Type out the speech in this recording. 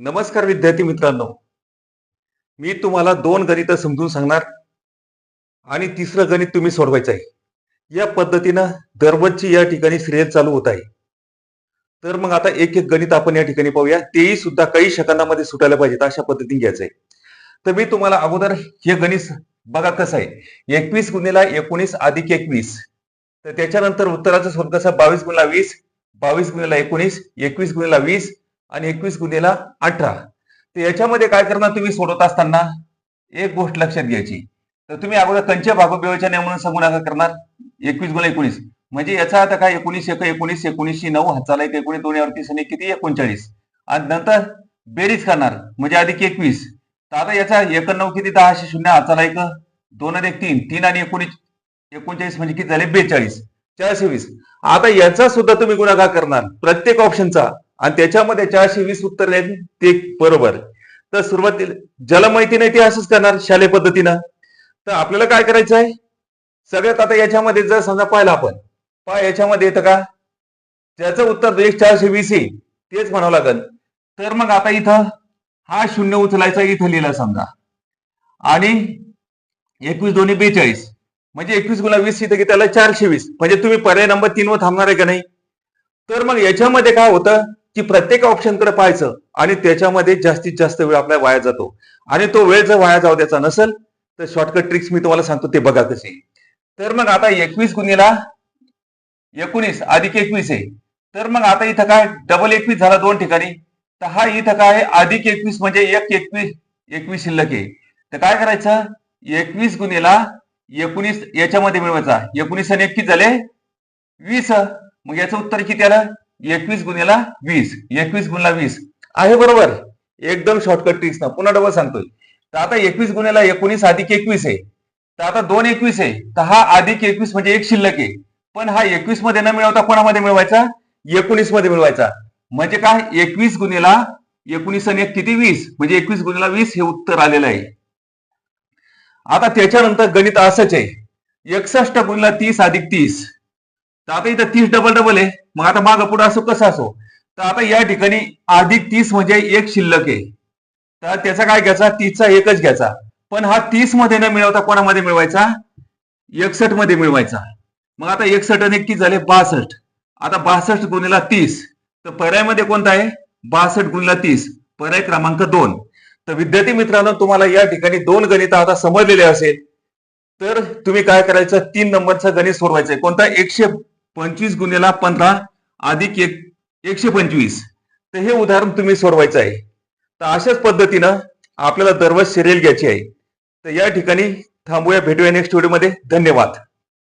नमस्कार विद्यार्थी मित्रांनो. मी तुम्हाला दोन गणितं समजून सांगणार आणि तिसरं गणित तुम्ही सोडवायचं आहे. या पद्धतीनं दररोजची या ठिकाणी सिरियल चालू होत आहे. तर मग आता एक एक गणित आपण या ठिकाणी पाहूया. तेही सुद्धा काही सेकंदामध्ये सुटायला पाहिजेत अशा पद्धतीने घ्यायचं आहे. तर मी तुम्हाला अगोदर हे गणित बघा कसं आहे. एकवीस गुन्हेला एकोणीस अधिक एकवीस. तर त्याच्यानंतर उत्तराचं स्वरूप कसं बावीस गुणला वीस बावीस गुणिला एकोणीस एकवीस गुणेला वीस आणि एकवीस गुन्हेला अठरा. तर याच्यामध्ये काय करणार तुम्ही सोडवत असताना एक गोष्ट लक्षात घ्यायची. तर तुम्ही अगोदर कंच्या भागोबेवाच्या नियमानं सांगून नका करणार. एकवीस गुणा एकोणीस. म्हणजे याचा आता काय? एकोणीस एक एकोणीस एकोणीसशे नऊ हाताला एक एकोणीस दोन अडतीस आणि किती? एकोणचाळीस. आणि नंतर बेरीज करणार. म्हणजे अधिक एकवीस. तर आता याचा एक नऊ किती? दहाशे शून्य हाताला एक दोन आणि एक तीन. तीन आणि एकोणीस एकोणचाळीस म्हणजे किती? झाले बेचाळीस. चारशे वीस आता याचा सुद्धा तुम्ही गुणाकार करणार. प्रत्येक ऑप्शनचा आणि त्याच्यामध्ये चारशे वीस उत्तर आहेत ते बरोबर. तर सुरुवातीला ज्याला माहिती नाही ते असंच करणार शालेय पद्धतीनं. तर आपल्याला काय करायचं आहे? सगळ्यात आता याच्यामध्ये जर समजा पाहिलं आपण पहा याच्यामध्ये येतं का? ज्याचं उत्तर एक चारशे वीस आहे तेच म्हणावं लागेल. तर मग आता इथं हा शून्य उचलायचा इथं लिहिला समजा. आणि एकवीस दोन्ही बेचाळीस म्हणजे एकवीस गुणा वीस इथं की त्याला चारशे वीस. म्हणजे तुम्ही पर्याय नंबर तीन वर थांबणार आहे का नाही? तर मग याच्यामध्ये काय होतं? की प्रत्येक ऑप्शनकडे पाहायचं आणि त्याच्यामध्ये जास्तीत जास्त वेळ आपला वाया जातो. आणि तो वेळ जर वाया जाऊ द्यायचा नसेल तर शॉर्टकट ट्रिक्स मी तुम्हाला सांगतो ते बघा कसे तर मग आता एकवीस गुन्हेला एकोणीस अधिक एकवीस आहे. तर मग आता इथं काय? डबल एकवीस झाला दोन ठिकाणी. तर हा इथं काय आहे? अधिक एकवीस म्हणजे एक एकवीस एकवीस शिल्लक आहे. तर काय करायचं? एकवीस गुन्हेला एकोणीस याच्यामध्ये मिळवायचा. एकोणीस आणि एकवीस झाले वीस. मग याचं उत्तर किती आलं? एकवीस गुन्हेला वीस एकवीस गुणला वीस. आहे बरोबर? एकदम शॉर्टकट ट्रिक्स ना. पुन्हा डबल सांगतोय. तर आता एकवीस गुन्हेला एकोणीस अधिक एकवीस आहे. तर आता दोन एकवीस आहे. तर हा अधिक एकवीस म्हणजे एक शिल्लक आहे. पण हा एकवीसमध्ये न मिळवता कोणामध्ये मिळवायचा? एकोणीसमध्ये मिळवायचा. म्हणजे काय? एकवीस गुणेला एकोणीस आणि एक किती? वीस. म्हणजे एकवीस गुणेला वीस हे उत्तर आलेलं आहे. आता त्याच्यानंतर गणित असंच आहे. एकसष्ट गुणला तीस अधिक तीस. तर आता इथं तीस डबल डबल आहे. मग आता माग पुढे असो कसं असो. तर आता या ठिकाणी अधिक तीस म्हणजे एक शिल्लक आहे. तर त्याचा काय घ्यायचा? तीसचा एकच घ्यायचा. पण हा तीसमध्ये न मिळवता कोणामध्ये मिळवायचा? एकसठमध्ये मिळवायचा. मग आता एकसठ आणि किती झाले बासष्ट. आता बासष्ट गुणिला तीस. तर पर्यायमध्ये कोणता आहे? बासष्ट गुणिला तीस. पर्याय क्रमांक दोन. तर विद्यार्थी मित्रांनो तुम्हाला या ठिकाणी दोन गणित आता समजलेले असेल. तर तुम्ही काय करायचं? तीन नंबरचं गणित सोडवायचं आहे कोणता? एकशे पंचवीस गुन्हेला पंधरा. अधिक एक एकशे पंचवीस. तर हे उदाहरण तुम्ही सोडवायचं आहे. तर अशाच पद्धतीनं आपल्याला दररोज सिरियल घ्यायची आहे. तर या ठिकाणी थांबूया. भेटूया नेक्स्ट व्हिडिओमध्ये धन्यवाद.